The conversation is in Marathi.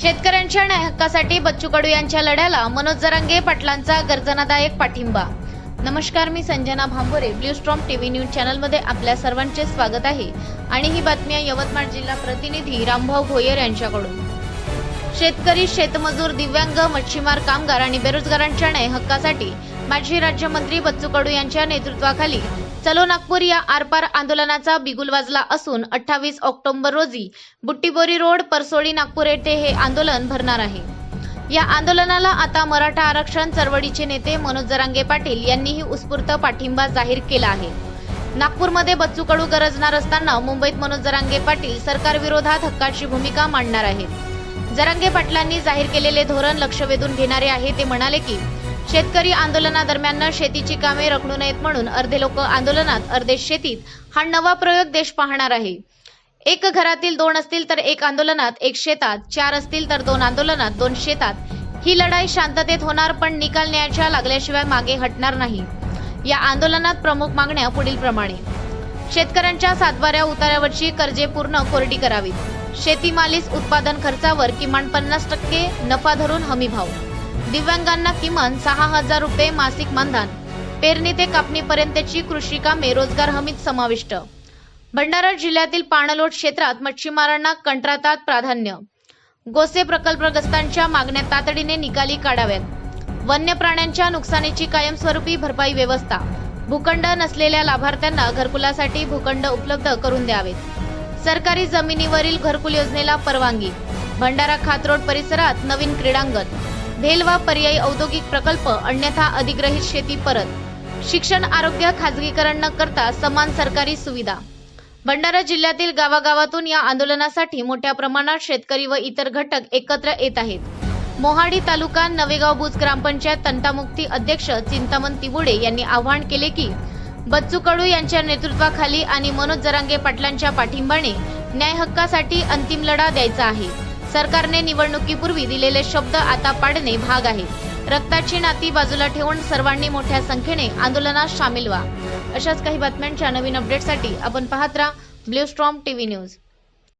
शेतकऱ्यांच्या न्याय हक्कासाठी बच्चू कडू यांच्या लढ्याला मनोज जरांगे पाटलांचा गर्जनादायक पाठिंबा. नमस्कार मी Sanjana Bhambore. Blue Storm TV News चॅनलमध्ये आपल्या सर्वांचे स्वागत आहे. आणि ही बातमी यवतमाळ जिल्हा प्रतिनिधी रामभाऊ भोयर यांच्याकडून. शेतकरी शेतमजूर दिव्यांग मच्छीमार कामगार आणि बेरोजगारांच्या न्याय हक्कासाठी माजी राज्यमंत्री बच्चू कडू यांच्या नेतृत्वाखाली चलो नागपूर या आरपार आंदोलनाचा बिगुल वाजला असून अठ्ठावीस ऑक्टोबर रोजी बुट्टीबोरी रोड परसोळी नागपूर येथे हे आंदोलन भरणार आहे. या आंदोलनाला आता मराठा आरक्षण चळवळीचे नेते मनोज जरांगे पाटील यांनीही उत्स्फूर्त पाठिंबा जाहीर केला आहे. नागपूरमध्ये बच्चू कडू गरजणार असताना मुंबईत मनोज जरांगे पाटील सरकारविरोधात हक्काची भूमिका मांडणार आहेत. जरांगे पाटलांनी जाहीर केलेले धोरण लक्ष वेधून घेणारे आहे ते म्हणाले की शेतकरी आंदोलनादरम्यान शेतीची कामे रखडू नयेत म्हणून अर्धे लोक आंदोलनात अर्धे शेतीत. हा नवा प्रयोग देश पाहणार आहे. एक घरातील दोन असतील तर एक आंदोलनात एक शेतात. चार असतील तर दोन आंदोलनात दोन शेतात. ही लढाई शांततेत होणार पण निकाल न्यायाच्या लागल्याशिवाय मागे हटणार नाही. या आंदोलनात प्रमुख मागण्या पुढील प्रमाणे. शेतकऱ्यांच्या सातबाऱ्या उतार्यावरची कर्जे पूर्ण कोरडी करावीत. शेतीमालीस उत्पादन खर्चावर किमान पन्नास टक्के नफा धरून हमी भाव. दिव्यांगांना किमान सहा हजार रुपये मासिक मानधन पेरणी ते कापणीपर्यंतची कृषी कामे रोजगार हमीत समाविष्ट. भंडारा जिल्ह्यातील पाणलोट क्षेत्रात मच्छीमारांना कंत्राटात प्राधान्य. गोसे प्रकल्पग्रस्तांच्या मागण्या तातडीने निकाली काढाव्यात. वन्य प्राण्यांच्या नुकसानीची कायमस्वरूपी भरपाई व्यवस्था. भूखंड नसलेल्या लाभार्थ्यांना घरकुलासाठी भूखंड उपलब्ध करून द्यावेत. सरकारी जमिनीवरील घरकुल योजनेला परवानगी. भंडारा खातरोड परिसरात नवीन क्रीडांगण. भेलवा पर्यायी औद्योगिक प्रकल्प अन्यथा अधिग्रहित शेती परत. शिक्षण आरोग्य खाजगीकरण न करता समान सरकारी सुविधा. भंडारा जिल्ह्यातील गावागावातून या आंदोलनासाठी मोठ्या प्रमाणात शेतकरी व इतर घटक एकत्र येत आहेत. मोहाडी तालुका नवेगाव बुज ग्रामपंचायत तंटामुक्ती अध्यक्ष चिंतामण तिबुडे यांनी आवाहन केले की बच्चू कडू यांच्या नेतृत्वाखाली आणि मनोज जरांगे पाटलांच्या पाठिंबाने न्याय हक्कासाठी अंतिम लढा द्यायचा आहे. सरकारने निवडणुकीपूर्वी दिलेले शब्द आता पाडणे भाग आहे. रक्ताची नाती बाजूला ठेवून सर्वांनी मोठ्या संख्येने आंदोलनात सामील व्हा. अशाच काही बातम्यांच्या नवीन अपडेटसाठी आपण पाहत राहा. Blue Storm TV News.